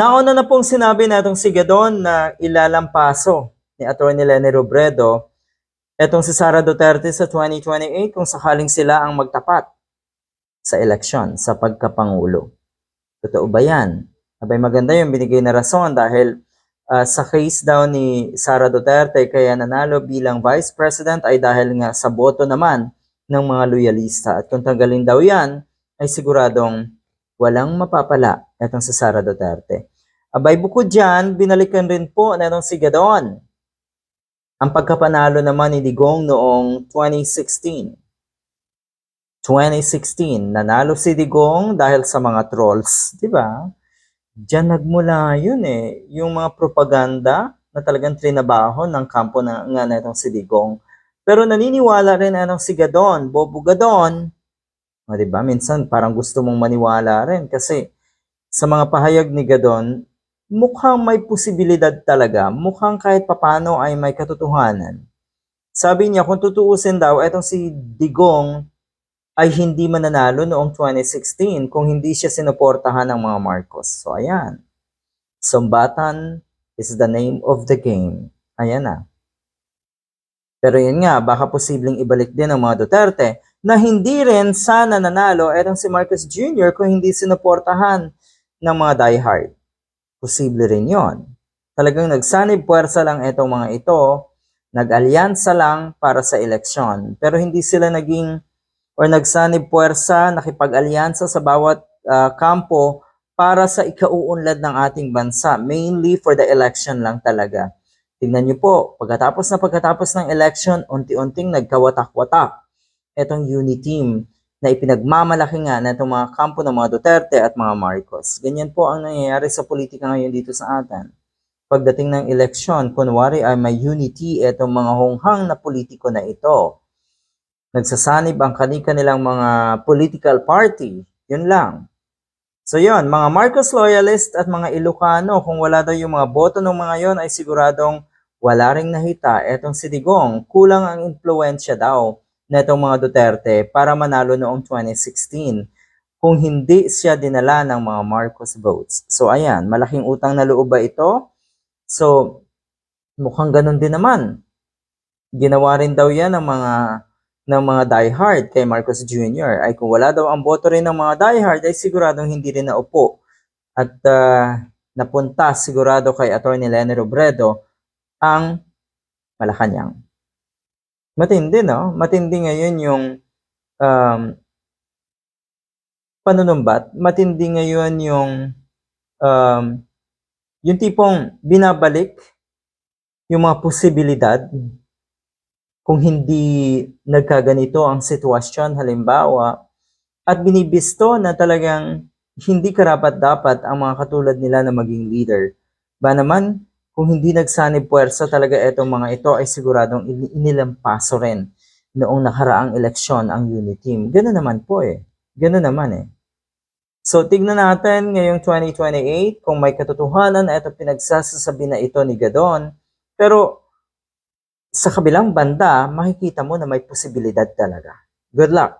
Nauna na pong sinabi natong si Gadon na ilalampaso ni Atty. Leni Robredo etong si Sara Duterte sa 2028 kung sakaling sila ang magtapat sa eleksyon sa pagkapangulo. Totoo ba yan? Abay maganda yung binigay na rason dahil ah, sa case daw ni Sara Duterte kaya nanalo bilang Vice President ay dahil nga sa boto naman ng mga loyalista. At kung tanggalin daw yan, ay siguradong walang mapapala etong si Sara Duterte. Abay bukod dyan, binalikan rin po na itong si Gadon. Ang pagkapanalo naman ni Digong noong 2016. 2016, nanalo si Digong dahil sa mga trolls, di ba? Diyan nagmula yun eh, yung mga propaganda na talagang trinabaho ng kampo na, nga na itong si Digong. Pero naniniwala rin anong si Gadon, Bobo Gadon, o, di ba? Minsan parang gusto mong maniwala rin kasi sa mga pahayag ni Gadon, mukhang may posibilidad talaga, mukhang kahit papano ay may katotohanan. Sabi niya, kung tutuusin daw, etong si Digong ay hindi mananalo noong 2016 kung hindi siya sinuportahan ng mga Marcos. So, ayan. Sumbatan is the name of the game. Ayan na. Pero yun nga, baka posibleng ibalik din ng mga Duterte na hindi rin sana nanalo etong si Marcos Jr. kung hindi sinuportahan ng mga diehard. Posible rin yon. Talagang nagsanib puwersa lang itong mga ito, nag-alyansa lang para sa eleksyon. Pero hindi sila naging or nagsanib puwersa, nakipag-alyansa sa bawat ah, kampo para sa ikauunlad ng ating bansa. Mainly for the election lang talaga. Tingnan niyo po, pagkatapos na pagkatapos ng election, unti-unting nagkawatak-watak itong unity team na ipinagmamalaki nga na itong mga kampo ng mga Duterte at mga Marcos. Ganyan po ang nangyayari sa politika ngayon dito sa atin. Pagdating ng eleksyon, kunwari ay may unity itong mga honghang na politiko na ito. Nagsasanib ang kanika nilang mga political party. Yun lang. So yun, mga Marcos loyalist at mga Ilocano, kung wala daw yung mga boto ng mga yon ay siguradong wala ring nahita etong si Digong. Kulang ang impluensya daw na itong mga Duterte para manalo noong 2016 kung hindi siya dinala ng mga Marcos votes. So ayan, malaking utang na loob ba ito? So mukhang ganun din naman. Ginawa rin daw yan ng mga ng mga diehard kay Marcos Jr. ay kung wala daw ang boto rin ng mga diehard ay siguradong hindi rin naupo at ah, napunta sigurado kay Atty. Leni Robredo ang Malacanang. Matindi, no? Matindi ngayon yung um, panunumbat. Matindi ngayon yung um, yung tipong binabalik yung mga posibilidad kung hindi nagkaganito ang sitwasyon halimbawa at binibisto na talagang hindi karapat dapat ang mga katulad nila na maging leader. Ba naman, kung hindi nagsanib puwersa talaga itong mga ito ay siguradong in- inilampaso rin noong nakaraang eleksyon ang unity team. Ganun naman po eh. Ganun naman eh. So, tignan natin ngayong 2028 kung may katotohanan na ito pinagsasasabi na ito ni Gadon. Pero sa kabilang banda, makikita mo na may posibilidad talaga. Good luck!